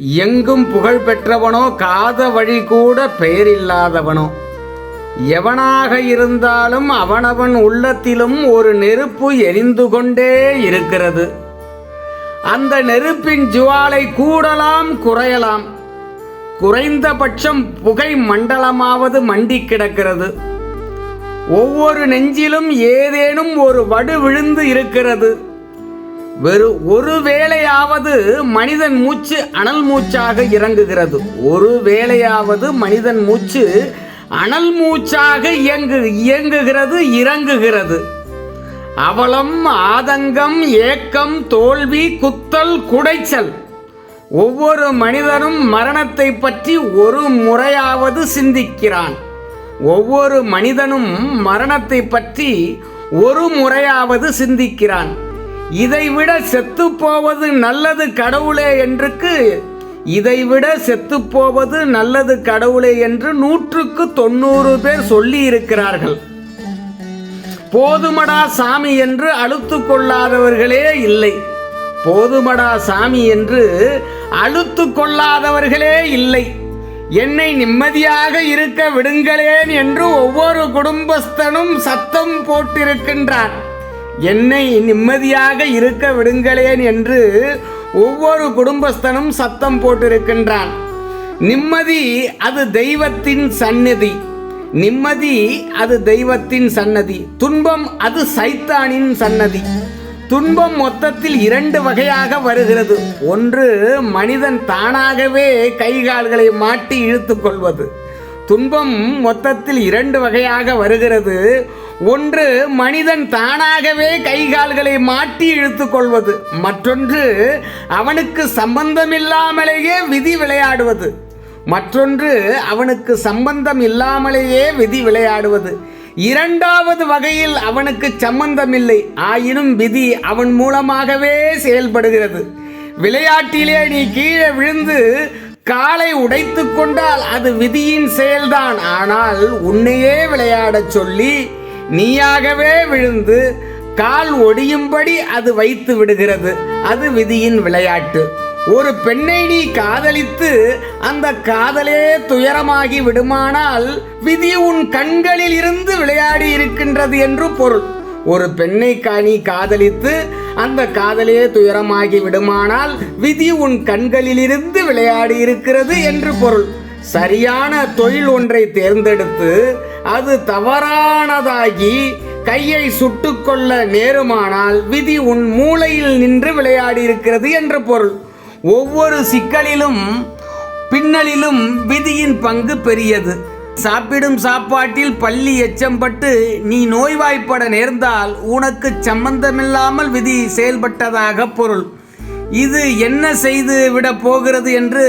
எங்கும் புகழ் பெற்றவனோ காத வழி கூட பெயரில்லாதவனோ. எவனாக இருந்தாலும் அவனவன் உள்ளத்திலும் ஒரு நெருப்பு எரிந்து கொண்டே இருக்கிறது. அந்த நெருப்பின் ஜுவாலை கூடலாம் குறையலாம். குறைந்தபட்சம் புகை மண்டலமாவது மண்டி கிடக்கிறது. ஒவ்வொரு நெஞ்சிலும் ஏதேனும் ஒரு வடு விழுந்து இருக்கிறது. வெறும் ஒரு வேளையாவது மனிதன் மூச்சு அனல் மூச்சாக இறங்குகிறது. ஒரு வேளையாவது மனிதன் மூச்சு அனல் மூச்சாக இயங்கு இயங்குகிறது இறங்குகிறது. அவலம் ஆதங்கம் ஏக்கம் தோல்வி குத்தல் குடைச்சல். ஒவ்வொரு மனிதனும் மரணத்தை பற்றி ஒரு முறையாவது சிந்திக்கிறான். ஒவ்வொரு மனிதனும் மரணத்தை பற்றி ஒரு முறையாவது சிந்திக்கிறான். இதைவிட செத்து போவது நல்லது கடவுளே என்றுக்கு இதைவிட செத்து போவது நல்லது கடவுளே என்று நூற்றுக்கு தொண்ணூறு பேர் சொல்லி இருக்கிறார்கள் போதுமடா சாமி என்று அழுத்து கொள்ளாதவர்களே இல்லை. போதுமடா சாமி என்று அழுத்து கொள்ளாதவர்களே இல்லை. என்னை நிம்மதியாக இருக்க விடுங்களேன் என்று ஒவ்வொரு குடும்பஸ்தனும் சத்தம் போட்டிருக்கின்றான். என்னை நிம்மதியாக இருக்க விடுங்களேன் என்று ஒவ்வொரு குடும்பஸ்தனும் சத்தம் போட்டிருக்கின்றான். நிம்மதி அது தெய்வத்தின் சந்நிதி. நிம்மதி அது தெய்வத்தின் சன்னதி துன்பம் அது சைத்தானின் சன்னதி துன்பம் மொத்தத்தில் இரண்டு வகையாக வருகிறது. ஒன்று மனிதன் தானாகவே கைகால்களை மாட்டி இழுத்து கொள்வது. துன்பம் மொத்தத்தில் இரண்டு வகையாக வருகிறது. ஒன்று மனிதன் தானாகவே கைகால்களை மாட்டி இழுத்து கொள்வது. மற்றொன்று அவனுக்கு சம்பந்தமில்லாமலேயே விதி விளையாடுவது. மற்றொன்று அவனுக்கு சம்பந்தம் இல்லாமலேயே விதி விளையாடுவது. இரண்டாவது வகையில் அவனுக்கு சம்பந்தமில்லை. ஆயினும் விதி அவன் மூலமாகவே செயல்படுகிறது. விளையாட்டிலே நீ கீழே விழுந்து காலை உடைத்து கொண்டால் அது விதியின் செயல்தான். ஆனால் உன்னையே விளையாடச் சொல்லி நீயாகவே விழுந்து கால் ஒடியும்படி அது வைத்து விடுகிறது. அது விதியின் விளையாட்டு. ஒரு பெண்ணை நீ காதலித்து அந்த காதலே துயரமாகி விடுமானால் விதி உன் கண்களில் இருந்து விளையாடி இருக்கின்றது என்று பொருள். ஒரு பெண்ணை நீ காதலித்து அந்த காதலே துயரமாகி விடுமானால் விதி உன் கண்களிலிருந்து விளையாடி இருக்கிறது என்று பொருள். சரியான தொழில் ஒன்றை தேர்ந்தெடுத்து அது தவறானதாகி கையை சுட்டுக்கொள்ள நேருமானால் விதி உன் மூளையில் நின்று விளையாடி இருக்கிறது என்று பொருள். ஒவ்வொரு சிக்கலிலும் பின்னலிலும் விதியின் பங்கு பெரியது. சாப்பிடும் சாப்பாட்டில் பள்ளி எச்சம்பட்டு நீ நோய்வாய்ப்பட நேர்ந்தால் உனக்கு சம்பந்தமில்லாமல் விதி செயல்பட்டதாக பொருள். இது என்ன செய்து விட போகிறது என்று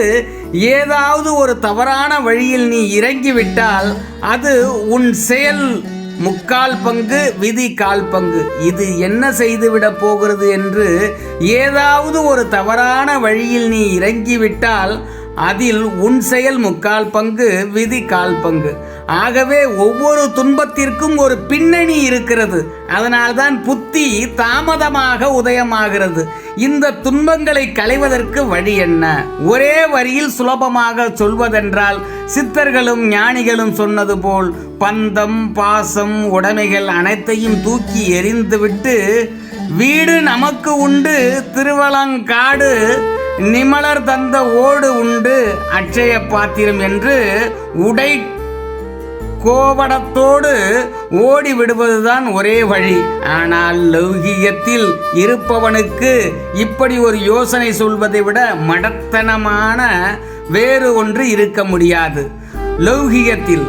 ஏதாவது ஒரு தவறான வழியில் நீ இறங்கிவிட்டால் அது உன் செயல் முக்கால் பங்கு விதி கால் பங்கு. இது என்ன செய்துவிட போகிறது என்று ஏதாவது ஒரு தவறான வழியில் நீ இறங்கிவிட்டால் அதில் உன் செயல் முக்கால் பங்கு விதி கால் பங்கு. ஆகவே ஒவ்வொரு துன்பத்திற்கும் ஒரு பின்னணி இருக்கிறது. அதனால்தான் புத்தி தாமதமாக உதயமாகிறது. இந்த துன்பங்களை களைவதற்கு வழி என்ன? ஒரே வரியில் சுலபமாக சொல்வதென்றால் சித்தர்களும் ஞானிகளும் சொன்னது போல் பந்தம் பாசம் உடைமைகள் அனைத்தையும் தூக்கி எறிந்துவிட்டு வீடு நமக்கு உண்டு திருவலங்காடு நிமலர் தந்த ஓடு உண்டு அட்சய பாத்திரம் என்று உடை கோவடத்தோடு ஓடி விடுவதுதான் ஒரே வழி. ஆனால் லௌகியத்தில் இருப்பவனுக்கு இப்படி ஒரு யோசனை சொல்வதை விட மடத்தனமான வேறு ஒன்று இருக்க முடியாது. லௌகியத்தில்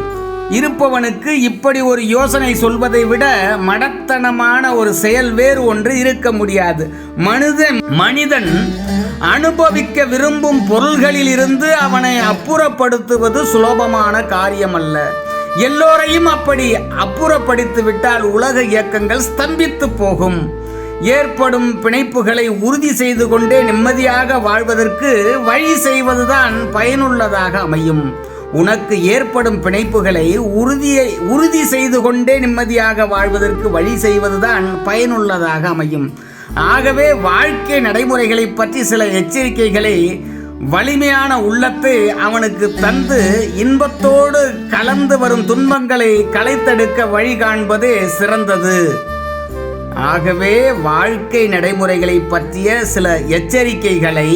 இருப்பவனுக்கு இப்படி ஒரு யோசனை சொல்வதை விட மடத்தனமான ஒரு செயல் வேறு ஒன்று இருக்க முடியாது. மனிதன் மனிதன் அனுபவிக்க விரும்பும் பொருள்களில் இருந்து அவனை அப்புறப்படுத்துவது சுலபமான காரியம் அல்ல எல்லோரையும் அப்படி அப்புறப்படுத்தி விட்டால் உலக இயக்கங்கள் ஸ்தம்பித்து போகும். ஏற்படும் பிணைப்புகளை உறுதி செய்து கொண்டே நிம்மதியாக வாழ்வதற்கு வழி செய்வதுதான் பயனுள்ளதாக அமையும். உனக்கு ஏற்படும் பிணைப்புகளை உறுதியை உறுதி செய்து கொண்டே நிம்மதியாக வாழ்வதற்கு வழி செய்வதுதான் பயனுள்ளதாக அமையும். ஆகவே வாழ்க்கை நடைமுறைகளை பற்றி சில எச்சரிக்கைகளை வலிமையான உள்ளத்தை அவனுக்கு தந்து இன்பத்தோடு கலந்து வரும் துன்பங்களை களைத்தெடுக்க வழி காண்பதே சிறந்தது. ஆகவே வாழ்க்கை நடைமுறைகளை பற்றிய சில எச்சரிக்கைகளை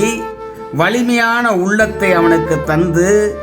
வலிமையான உள்ளத்தை அவனுக்கு தந்து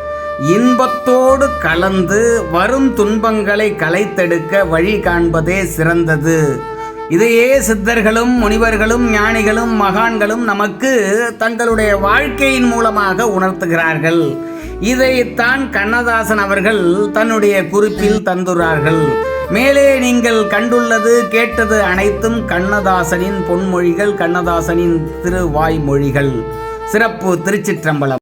இன்பத்தோடு கலந்து வரும் துன்பங்களை களைத்தெடுக்க வழி காண்பதே சிறந்தது. இதையே சித்தர்களும் முனிவர்களும் ஞானிகளும் மகான்களும் நமக்கு தங்களுடைய வாழ்க்கையின் மூலமாக உணர்த்துகிறார்கள். இதைத்தான் கண்ணதாசன் அவர்கள் தன்னுடைய குறிப்பில் தந்துள்ளார்கள். மேலே நீங்கள் கண்டுள்ளது கேட்டது அனைத்தும் கண்ணதாசனின் பொன்மொழிகள் கண்ணதாசனின் திருவாய்மொழிகள். சிறப்பு திருச்சிற்றம்பலம்.